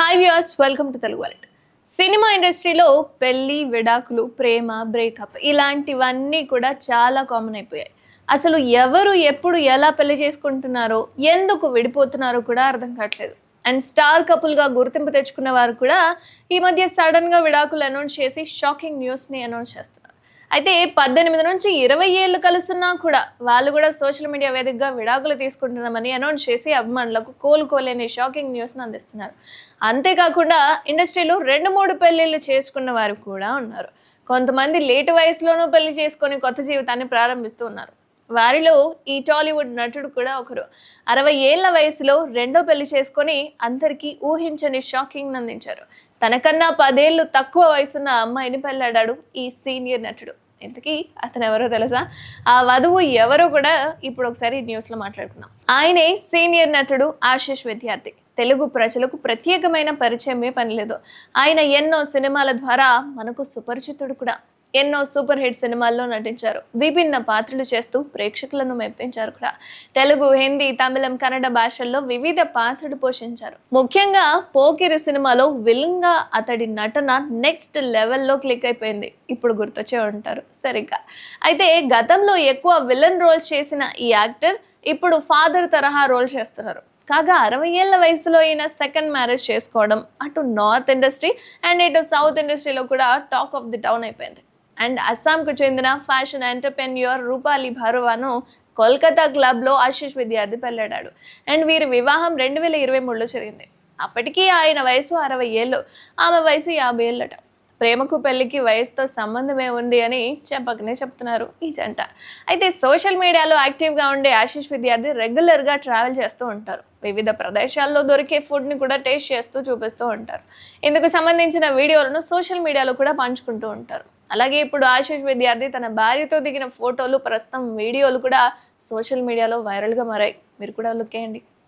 Hi viewers welcome to Telugu world cinema ఇండస్ట్రీలో పెళ్ళి విడాకులు ప్రేమ బ్రేకప్ ఇలాంటివన్నీ కూడా చాలా కామన్ అయిపోయాయి. అసలు ఎవరు ఎప్పుడు ఎలా పెళ్ళి చేసుకుంటున్నారో ఎందుకు విడిపోతున్నారో కూడా అర్థం కావట్లేదు. అండ్ స్టార్ కపుల్గా గుర్తింపు తెచ్చుకున్న వారు కూడా ఈ మధ్య సడన్గా విడాకులు అనౌన్స్ చేసి షాకింగ్ న్యూస్ని అనౌన్స్ చేస్తున్నారు. అయితే పద్దెనిమిది నుంచి ఇరవై ఏళ్ళు కలుస్తున్నా కూడా వాళ్ళు కూడా సోషల్ మీడియా వేదికగా విడాకులు తీసుకుంటున్నామని అనౌన్స్ చేసి అభిమానులకు కోలుకోలేని షాకింగ్ న్యూస్ను అందిస్తున్నారు. అంతేకాకుండా ఇండస్ట్రీలో రెండు మూడు పెళ్ళిళ్ళు చేసుకున్న వారు కూడా ఉన్నారు. కొంతమంది లేటు వయసులోనూ పెళ్ళి చేసుకొని కొత్త జీవితాన్ని ప్రారంభిస్తూ ఉన్నారు. వారిలో ఈ టాలీవుడ్ నటుడు కూడా ఒకరు. అరవై ఏళ్ళ వయసులో రెండో పెళ్ళి చేసుకొని అందరికీ ఊహించని షాకింగ్ అందించారు. తనకన్నా పదేళ్ళు తక్కువ వయసున్న అమ్మాయిని పెళ్ళాడాడు ఈ సీనియర్ నటుడు. ఇంతకీ అతను ఎవరో తెలుసా? ఆ వధువు ఎవరో కూడా ఇప్పుడు ఒకసారి న్యూస్లో మాట్లాడుకుందాం. ఆయనే సీనియర్ నటుడు ఆశిష్ విద్యార్థి. తెలుగు ప్రజలకు ప్రత్యేకమైన పరిచయమే పనిలేదు. ఆయన ఎన్నో సినిమాల ద్వారా మనకు సుపరిచితుడు కూడా. ఎన్నో సూపర్ హిట్ సినిమాల్లో నటించారు. విభిన్న పాత్రలు చేస్తూ ప్రేక్షకులను మెప్పించారు కూడా. తెలుగు హిందీ తమిళం కన్నడ భాషల్లో వివిధ పాత్రలు పోషించారు. ముఖ్యంగా పోకిరి సినిమాలో విలన్గా అతడి నటన నెక్స్ట్ లెవెల్లో క్లిక్ అయిపోయింది. ఇప్పుడు గుర్తొచ్చే ఉంటారు సరిగ్గా. అయితే గతంలో ఎక్కువ విలన్ రోల్స్ చేసిన ఈ యాక్టర్ ఇప్పుడు ఫాదర్ తరహా రోల్ చేస్తున్నారు. కాగా అరవై ఏళ్ళ వయసులో ఈయన సెకండ్ మ్యారేజ్ చేసుకోవడం అటు నార్త్ ఇండస్ట్రీ అండ్ ఇటు సౌత్ ఇండస్ట్రీలో కూడా talk of the town and. And అస్సాంకు చెందిన ఫ్యాషన్ ఎంటర్ప్రెన్యూర్ రూపాలి భరువాను కోల్కతా క్లబ్లో ఆశీష్ విద్యార్థి పెళ్ళాడాడు అండ్ వీరి వివాహం రెండు వేల ఇరవై మూడులో జరిగింది. అప్పటికీ ఆయన వయసు అరవై ఏళ్ళు ఆమె వయసు యాభై ఏళ్ళట. ప్రేమకు పెళ్ళికి వయసుతో సంబంధమే ఉంది అని చెప్పకనే చెప్తున్నారు ఈ జంట. అయితే సోషల్ మీడియాలో యాక్టివ్గా ఉండే ఆశీష్ విద్యార్థి రెగ్యులర్గా ట్రావెల్ చేస్తూ ఉంటారు. వివిధ ప్రదేశాల్లో దొరికే ఫుడ్ని కూడా టేస్ట్ చేస్తూ చూపిస్తూ ఉంటారు. ఇందుకు సంబంధించిన వీడియోలను సోషల్ మీడియాలో కూడా పంచుకుంటూ ఉంటారు. అలాగే ఇప్పుడు ఆశీష్ విద్యార్థి తన భార్యతో దిగిన ఫోటోలు ప్రస్తుతం వీడియోలు కూడా సోషల్ మీడియాలో వైరల్గా మారాయి. మీరు కూడా లుక్ వేయండి